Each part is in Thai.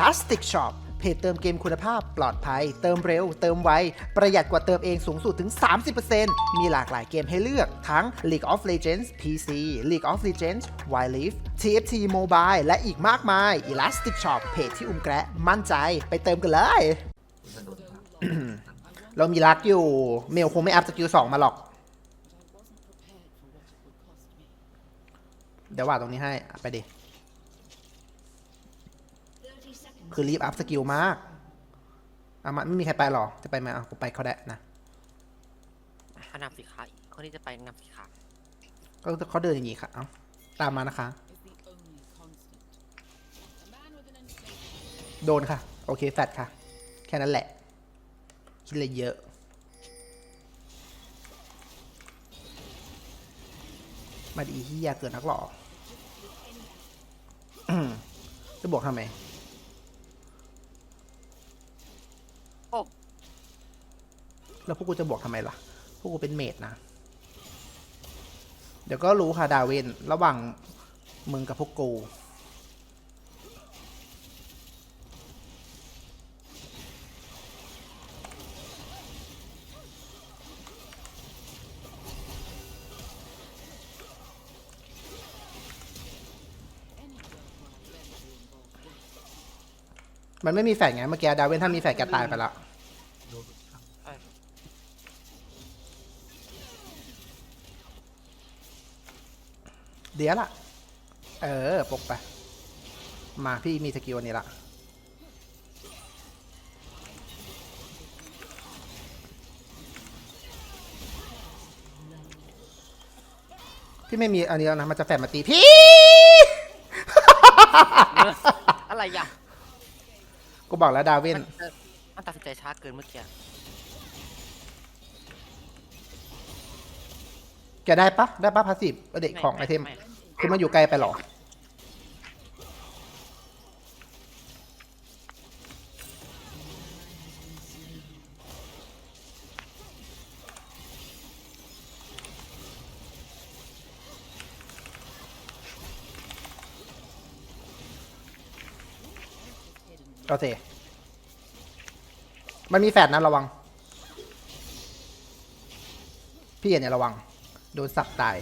Elastic Shop เพจเติมเกมคุณภาพปลอดภัย เติมเร็ว เติมไว ประหยัดกว่าเติมเองสูงสุดถึง 30%มีหลากหลายเกมให้เลือกทั้ง League of Legends PC League of Legends Wild Rift TFT Mobile และอีกมากมาย Elastic Shop เพจที่อุ้มแกะมั่นใจไปเติมกันเลย เรามีรักอยู่ เมลคงไม่อัพสกิลสองมาหรอก เดี๋ยวว่าดตรงนี้ให้ไปดิ คือรีบอัพสกิลมากอะมันไม่มีใครไปหรอ จะไปไหมอะกูไปเขาได้นะขนำสีขาคนที่จะไปนำสีขาก็เขาเดินอย่างนี้ค่ะ เอ้าตามมานะคะ โดนค่ะ โอเคแฟดค่ะ แค่นั้นแหละ คิดเลยเยอะ มาดีที่ยาเกินนักหรออืมจะบอกทำไม โอ้ แล้วพวกกูจะบอกทำไมล่ะ พวกกูเป็นเมดนะ เดี๋ยวก็รู้ค่ะดาวินระหว่างมึงกับพวกกูมันไม่มีแฝดไงเมื่อกี้ดาวินถ้ามีแฝดแกตายไปแล้ว เดี๋ยวละเออปกไป มาพี่มีสกิลอันนี้ละพี่ไม่มีอันนี้แล้วนะ มันจะแฝงมาตี พี่ อะไรอย่างกูบอกแล้วดาวิน มันเออมันตัดสินใจช้าเกินเมื่อกี้ แกได้ปะได้ปะพาสซีฟเด็กของไอเทม คือมันอยู่ไกลไปเหรอ โอเค มันมีแฟดนะระวัง พี่เห็นเนี่ยระวังโดนสับตาย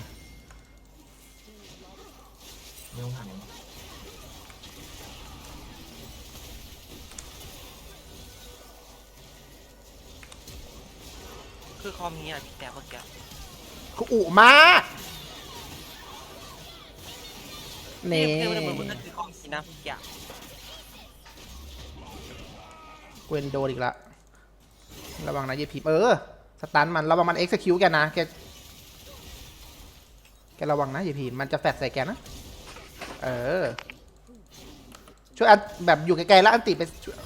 ไม่ต้องถามคือคอมนี้อะพี่แต่เมื่อกี้กูอุมากเน่เพื่อนมันก็คือคอมนี้นะเมื่อกี้เวนโดนอีกละ ระวังนะเยพีเออ สตันมัน ระวังมันเอ็กซ์คิวแกนะ แก แกระวังนะอย่าพีมันจะแฟดใส่แกนะ เออ ช่วยอันแบบอยู่ไกลๆแล้วอันติไปช่วย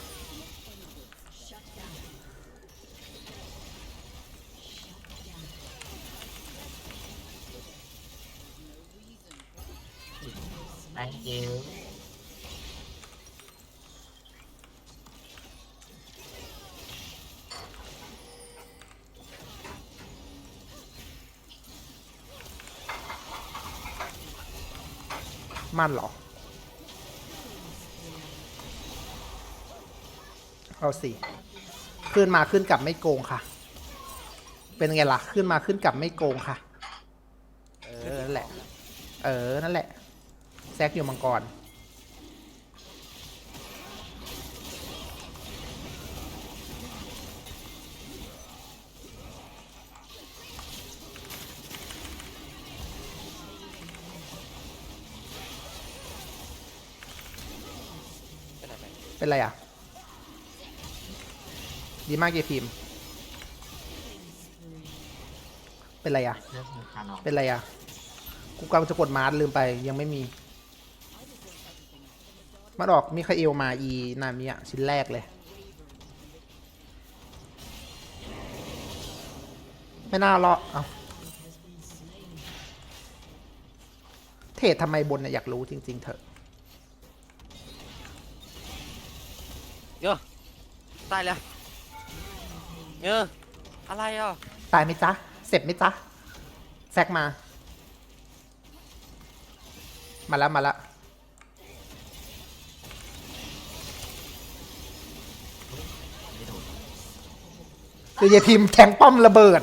แ thank you มั่นเหรอ เอาสิ ขึ้นมาขึ้นกลับไม่โกงค่ะ เป็นไงล่ะ ขึ้นมาขึ้นกลับไม่โกงค่ะ เออ นั่นแหละ เออ นั่นแหละ แซกอยู่มังกร เป็นไรอะ ดีมากเยพิมพ์เป็นไรอะเลือกมีคานอเป็นไรอะ กูกำลังจะกดมาร์ทลืมไปยังไม่มี มาดอกมีคาเอลมาอีนามิอะชิ้นแรกเลย ไม่น่ารอดเอาเทรดทำไมบนเนี่ยอยากรู้จริง ๆ เถอะ ตายแล้วเงืออะไรอะตายไหมจ๊ะเสร็จไหมจ๊ะแซกมา มาแล้วมาแล้วเดี๋ยวยายมพ์แทงป้อมระเบิด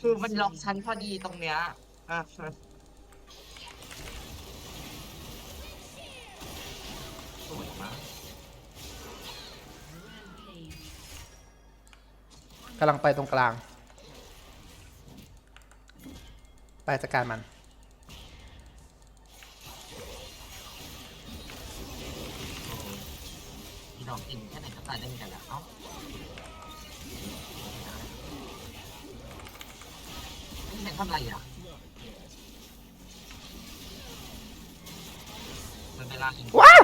คือมันล็อกชั้นพอดีตรงเนี้ยอะ กำลังไปตรงกลาง ไปจัดการมันโอ้โหอีดอกกินแค่ไหนก็ตายได้เหมือนกันแหละเอ้าไม่เห็นทำไรอะมันเวลาอีกว้า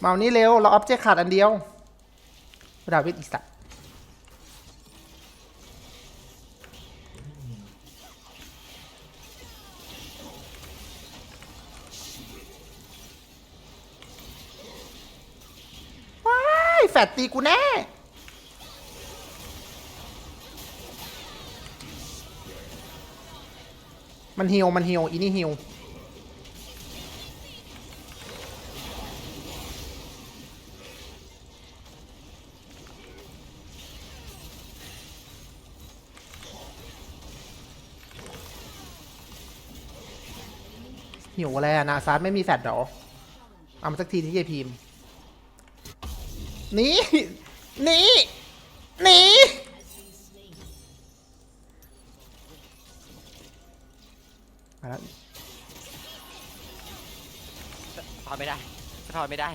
เมานี่เร็ว เราออบเจกต์ขาดอันเดียวดาวิดอีสัตว์ว้ายแฟดตีกูแน่มันฮิวมันฮิวอีนี่ฮิว หิวอะไรอะนาซาร์ไม่มีแฟดเหรอเอามาสักทีที่ยายพิมพ์หนี่นี่นี่มาแล้วสะท้อนไม่ได้สะท้อนไม่ได้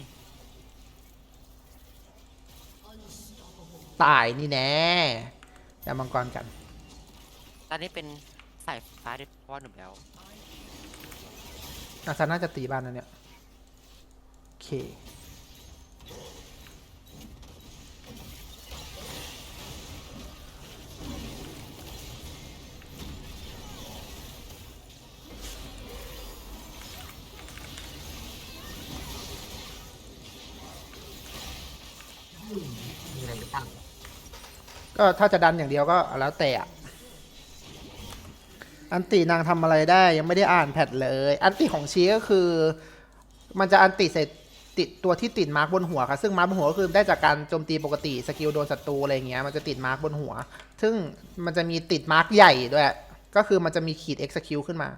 ตายนี่แน่เดี๋ยวมังกรกัน ตอนนี้เป็นสายฟ้าด้วยเพราะว่าหนุ่มแล้ว นาซาร์น่าจะตีบ้านนะเนี่ยโอเคมีอะไรหรือเปล่าก็ถ้าจะดันอย่างเดียวก็แล้วแต่อะ อันตินางทำอะไรได้ยังไม่ได้อ่านแพทเลย อันติของชีก็คือ มันจะอันติเสร็จติดตัวที่ติดมาร์กบนหัวค่ะซึ่งมาร์กบนหัวก็คือได้จากการโจมตีปกติสกิลโดนศัตรูอะไรเงี้ยมันจะติดมาร์กบนหัว ซึ่งมันจะมีติดมาร์กใหญ่ด้วยก็คือมันจะมีขีด execute ขึ้นมา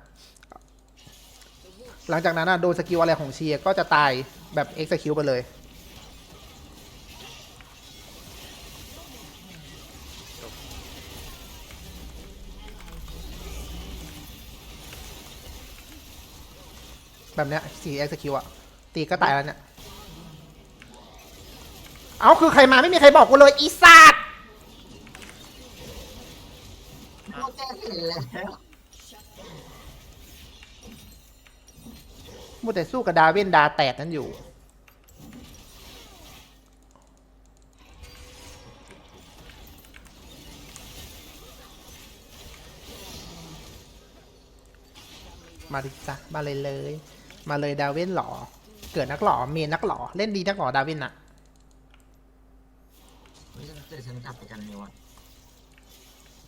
หลังจากนั้นอะโดนสกิลอะไรของเชียก็จะตายแบบ execute ไปเลย แบบเนี้ยสี execute อะตีก็ตายแล้วเนี่ย เอาคือใครมาไม่มีใครบอกกูเลยอีสัตว์โลกแก้เห็นแล้วมัวแต่สู้กับดาเวนดาแตกนั้นอยู่ มาดิจ้ะมาเลยเลย มาเลยดาเวนหรอเกิดนักหล่อเมนนักหล่อเล่นดีนักหล่อดาเวนอะเฮ้ยเจอฉันกลับไปกันเร็วอะ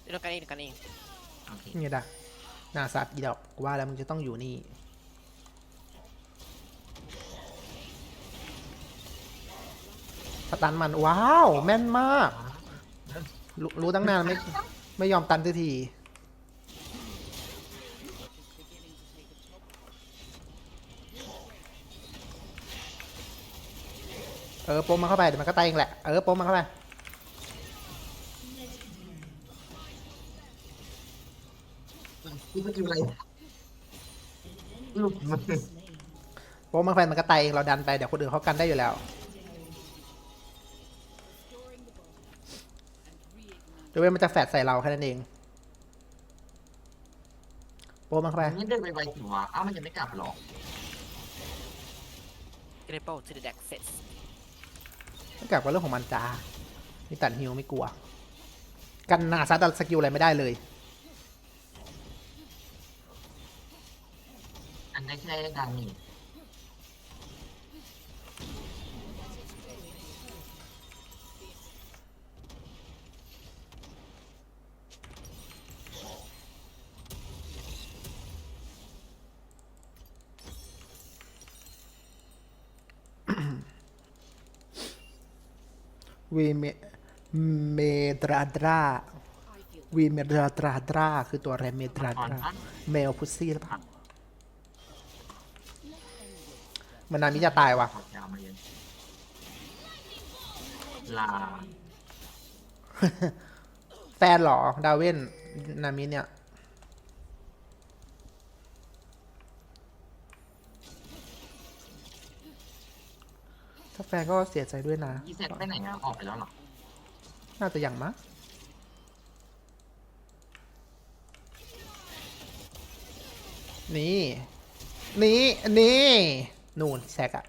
เดี๋ยวกันเองเดี๋ยวกันเองโอเคนี่ดะนาซัดอีดอกกูว่าแล้วมึงจะต้องอยู่นี่สตันมันว้าว แม่นมาก รู้รู้ตั้งนานไม่ไม่ยอมตันสักที เออโปมมันเข้าไปเดี๋ยวมันก็ตายเองแหละ เออโปมมันเข้าไป นี่มันคืออะไรหลุดมือโปมมันเข้าไปมันก็ตายเองเราดันไปเดี๋ยวคนอื่นเขากันได้อยู่แล้ว เดี๋ยวเว้นมันจะแฟดใส่เราแค่นั้นเอง โปมมันเข้าไปนี่เดินไปไวสิวะอ้าวมันยังไม่กลับหรอเกรเปิ ไม่กลับกับเรื่องของมันจ้ามีตัดฮิวไม่กลัว กันนาซัดสกิลอะไรไม่ได้เลยอันได้แค่ดาเมจ วีเมเมดราดราวีเมดราดราดราคือตัวอะไรเมดราถอนดราปะแมวพุซซี่หรือเปล่ามันนามิจะตายว่ะถอดยาวมาเย็นลาแฟนเหรอ ดาเวนนามิเนี่ย แฟนก็เสียใจด้วยนะ อีเซ็ตไปไหนอะออกไปแล้วเหรอน่าจะยังมั้งนี่ นี่ นี่ นู่นแซกอะ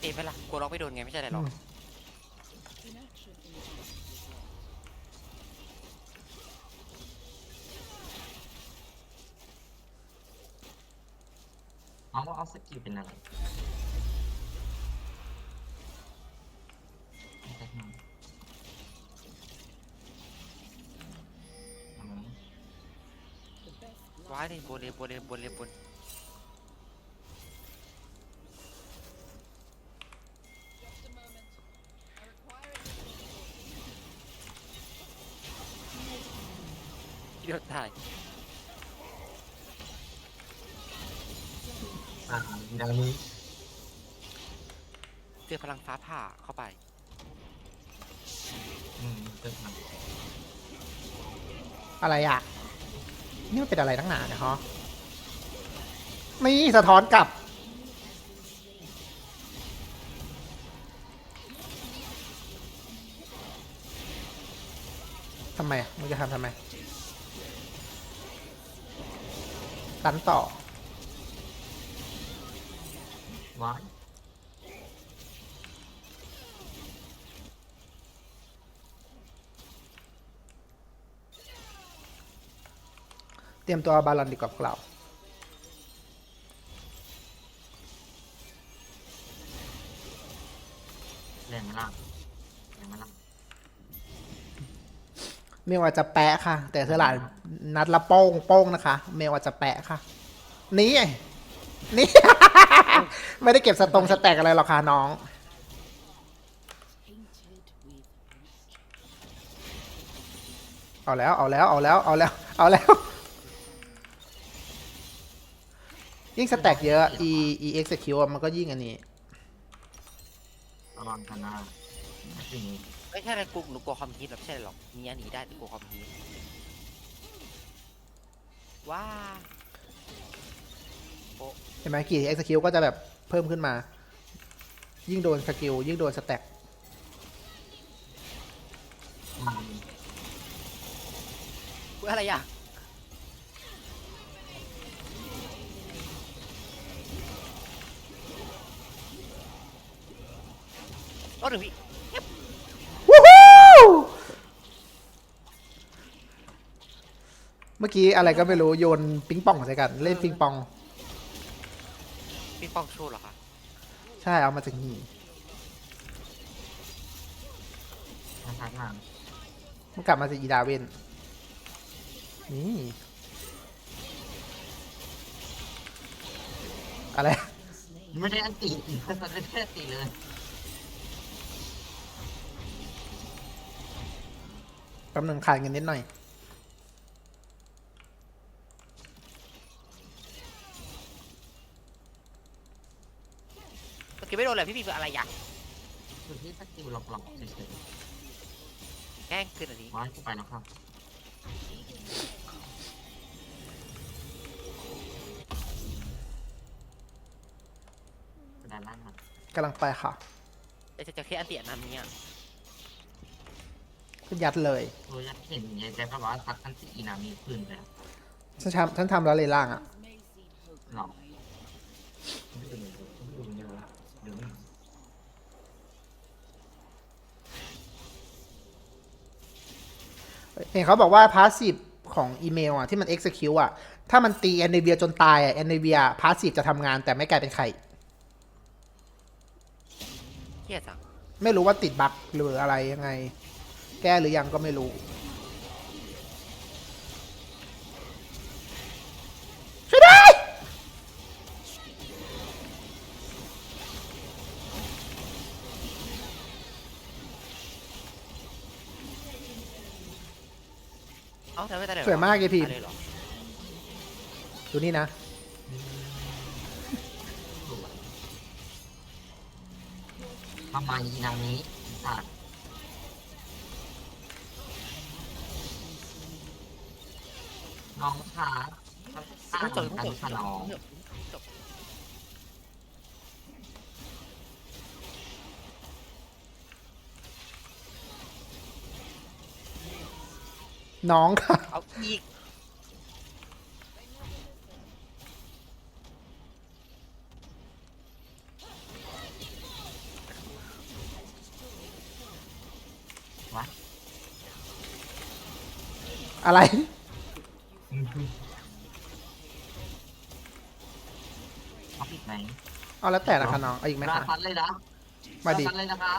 เอ๊ะไปละกลัวล็อกไม่โดนไงไม่ใช่อะไรหรอก เอาว่าเอาสกิลเป็นอะไรว้ายนี่บนเลยบนเลยบนเลยบนเดี๋ยวตาย อ่าดาวนี้เจอพลังฟ้าผ่าเข้าไป อืมเกิดมาอะไรอะนี่มันเป็นอะไรตั้งหนาเนี่ยฮะนี่สะท้อนกลับ ทำไมอะมึงจะทำทำไมตันต่อ ว้ายเตรียมตัวบาลอนดีกว่าพวกเราแรงไหมล่ะแรงไหมล่ะเมลอาจจะแปะค่ะ แต่เธอหลานนัดละโป้งโป้งนะคะเมลอาจจะแปะค่ะ นี่ นี่ ไม่ได้เก็บสตรงสแต็กอะไรหรอกค่ะน้อง เอาแล้วเอาแล้วเอาแล้วเอาแล้วเอาแล้ว ยิ่งสแต็กเยอะ e e execute อะมันก็ยิ่งอันนี้ระวังกันนะสิ่งนี้ไม่ใช่อะไรกูหนูกลัวความฮีทหรอกไม่ใช่หรอกมีอันนี้ได้แต่กลัวความฮีทว้า เห็นไหมกี่ execute ก็จะแบบเพิ่มขึ้นมา ยิ่งโดนสกิลยิ่งโดนสแต็กอืมอุ๊ยอะไรอะโอ้หนึ่งพี่วู้ฮู้เมื่อกี้อะไรก็ไม่รู้โยนปิงปองใส่กันเล่นปิงปอง ปิงปองโชว์เหรอคะใช่เอามาจากนี่นะครับมามันกลับมาจากอีดาเวนนี่อะไร ไม่ได้อันตีไม่ได้อันตีเลย แป๊บหนึงขาดเงินนิดหน่อย เมื่อกี้ไม่โดนเลยพี่พี่คืออะไรอะคือที่สกิลหลอกๆเฉยแกล้งขึ้นอันนี้ๆว้ายกูไปแล้วครับกระดานล่างมากำลังไปค่ะแต่จะจะแค่อันเตียนำเนี้ยก็ยัดเลยโอ้ยอยากเห็นไงแต่แบบว่าซักทันทีอีนามีปืนแล้วฉันทำฉันทำแล้วเลยล่างอะ หรอไม่เป็นไรไม่เป็นไรเดี๋ยวเดี๋ยว เห็นเขาบอกว่าพาสซีฟของอีเมลอะที่มัน execute อะ ถ้ามันตีแอนเนเวียจนตายอะแอนเนเวียพาสซีฟจะทำงานแต่ไม่กลายเป็นไข่เฮียจัง ไม่รู้ว่าติดบั๊กหรืออะไรยังไง แก้หรือยังก็ไม่รู้ เอ้าทำไมไม่ตายเลยวะสวยมากเลยพีตายเลยเหรอดูนี่นะ ทำไมนางนี้สัตว์น้องขาข้าต้องงจบกัต้องนจบค่ะน้อง จบ น้องค่ะ เอาอีกวะอะไร เอาผิดไหมเอาแล้วแต่ละค่ะน้อง เอาอีกไหมราคะ ฟันเลยนะมาดิรฟันเลยนะคะ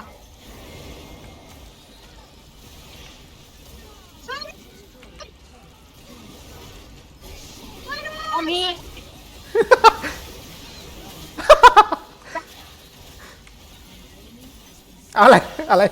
เอามีเอาอะไร อะไร